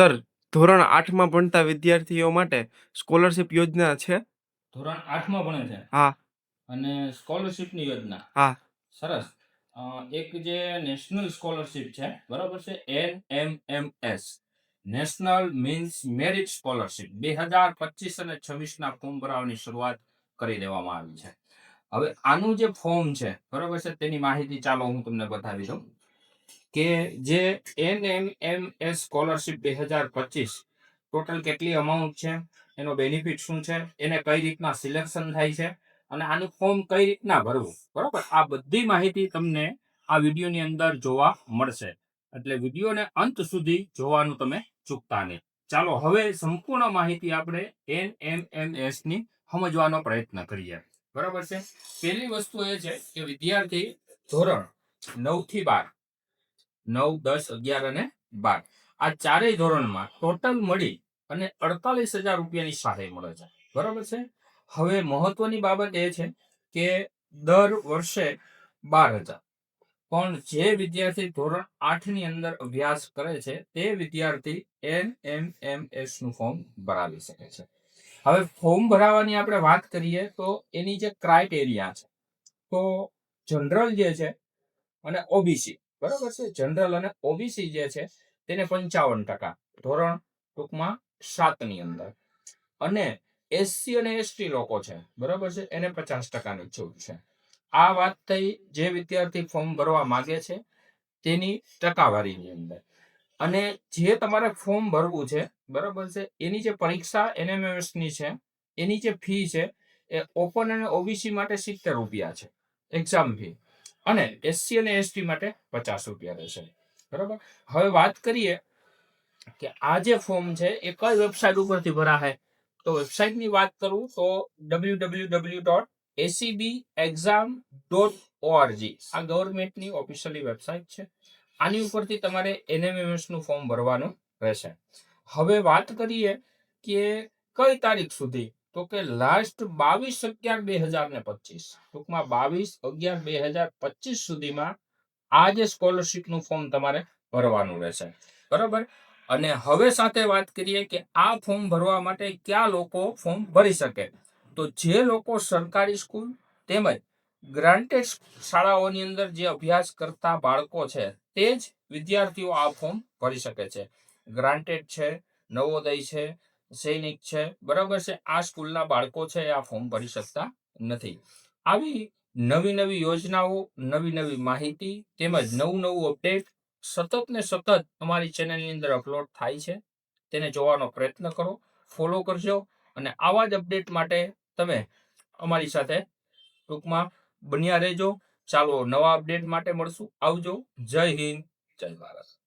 Sir ધોરણ આઠમાં ભણતા વિદ્યાર્થીઓ માટે સ્કોલરશિપ યોજના છે? ધોરણ આઠમાં ભણે છે? હા. અને સ્કોલરશિપની યોજના? હા. સરસ. એક જે નેશનલ સ્કોલરશિપ છે બરાબર છે? N M M S national means merit scholarship. બે હજાર પચીસ અને છવ્વીસના ફોર્મ ભરાવાની શરૂઆત કરી દેવામાં આવી છે. હવે આનું જે ફોર્મ છે બરાબર છે? તેની માહિતી ચાલો હું તમને બતાવી દઉં. કે જે N M M S scholarship બે હજાર પચીસ ટોટલ કેટલી અમાઉન્ટ છે, એનો બેનિફિટ શું છે, એને કઈ રીતના સિલેક્શન થાય છે અને આનું ફોર્મ કઈ રીતના ભરવું, બરોબર? આ બધી માહિતી તમને આ વિડીયોની અંદર જોવા મળશે. એટલે વિડીયોને અંત સુધી જોવાનું તમે ચૂકતા નહીં. ચાલો, હવે સંપૂર્ણ માહિતી આપણે એન એમ એમ એસની સમજવાનો પ્રયત્ન કરીએ. બરાબર છે? પહેલી વસ્તુ એ છે કે વિદ્યાર્થી ધોરણ નવથી બાર નવ, દસ, અગિયાર અને બાર. આ ચારેય ધોરણમાં ટોટલ મળી અને અડતાલીસ હજાર રૂપિયાની સહાય મળે છે. બરાબર છે? હવે મહત્વની બાબત એ છે કે દર વર્ષે બાર હજાર. પણ જે વિદ્યાર્થી ધોરણ આઠની અંદર અભ્યાસ કરે છે, તે વિદ્યાર્થી એન એમ એમ એસનું ફોર્મ ભરાવી શકે છે. હવે ફોર્મ ભરાવાની આપણે વાત કરીએ તો એની જે ક્રાઇટેરિયા છે, તો જનરલ જે છે અને ઓબીસી બરાબર છે? જનરલ અને ઓબીસી જે છે, તેને પંચાવન ટકા. ધોરણ ટૂંકમાં સાતની અંદર. અને એસસી અને એસટી લોકો છે, બરાબર છે? એને પચાસ ટકાની છૂટ છે. આ વાત થઈ જે વિદ્યાર્થી ફોર્મ ભરવા માંગે છે, તેની ટકાવારીની અંદર. અને જે તમારે ફોર્મ ભરવું છે, બરાબર છે? એની જે પરીક્ષા એનએમએસની છે, એની જે ફી છે, એ ઓપન અને ઓબીસી માટે સિત્તેર રૂપિયા છે. એક્ઝામ ફી અને એસસી અને એસટી માટે પચાસ રૂપિયા રહેશે. બરાબર? હવે વાત કરીએ કે આ જે ફોર્મ છે, એ કઈ વેબસાઇટ ઉપરથી ભરાશે? તો વેબસાઇટની વાત કરું તો W W W dot ACB exam dot ORG આ ગવર્મેન્ટની ઓફિશિયલી વેબસાઇટ છે. આની ઉપરથી તમારે એનએમએમએસનું ફોર્મ ભરવાનું રહેશે. હવે વાત કરીએ કે કઈ તારીખ સુધી તો કે લાસ્ટ બાવીસ અગિયાર બે હજાર ને પચીસ. ટૂંકમાં બાવીસ અગિયાર બે હજાર પચીસ સુધીમાં આ જે સ્કોલરશીપનું ફોર્મ તમારે ભરવાનું રહેશે. બરાબર? અને હવે સાથે વાત કરીએ કે આ ફોર્મ ભરવા માટે કયા લોકો ફોર્મ ભરી શકે? તો જે લોકો સરકારી સ્કૂલ તેમજ ગ્રાન્ટેડ શાળાઓની અંદર જે અભ્યાસ કરતા બાળકો છે, તે જ વિદ્યાર્થીઓ આ ફોર્મ ભરી શકે છે. ગ્રાન્ટેડ છે, નવોદય છે સૈનિક છે. બરાબર છે? આ સ્કૂલના બાળકો છે, આ ફોર્મ ભરી શકતા નથી. આવી નવી નવી યોજનાઓ, નવી નવી માહિતી તેમજ નવું નવું અપડેટ સતત ને સતત અમારી ચેનલની અંદર અપલોડ થાય છે. તેને જોવાનો પ્રયત્ન કરો, ફોલો કરજો અને આવા જ અપડેટ માટે તમે અમારી સાથે ટૂંકમાં બન્યા રહેજો. ચાલો નવા અપડેટ માટે મળશું. આવજો. જય હિન્દ. જય ભારત.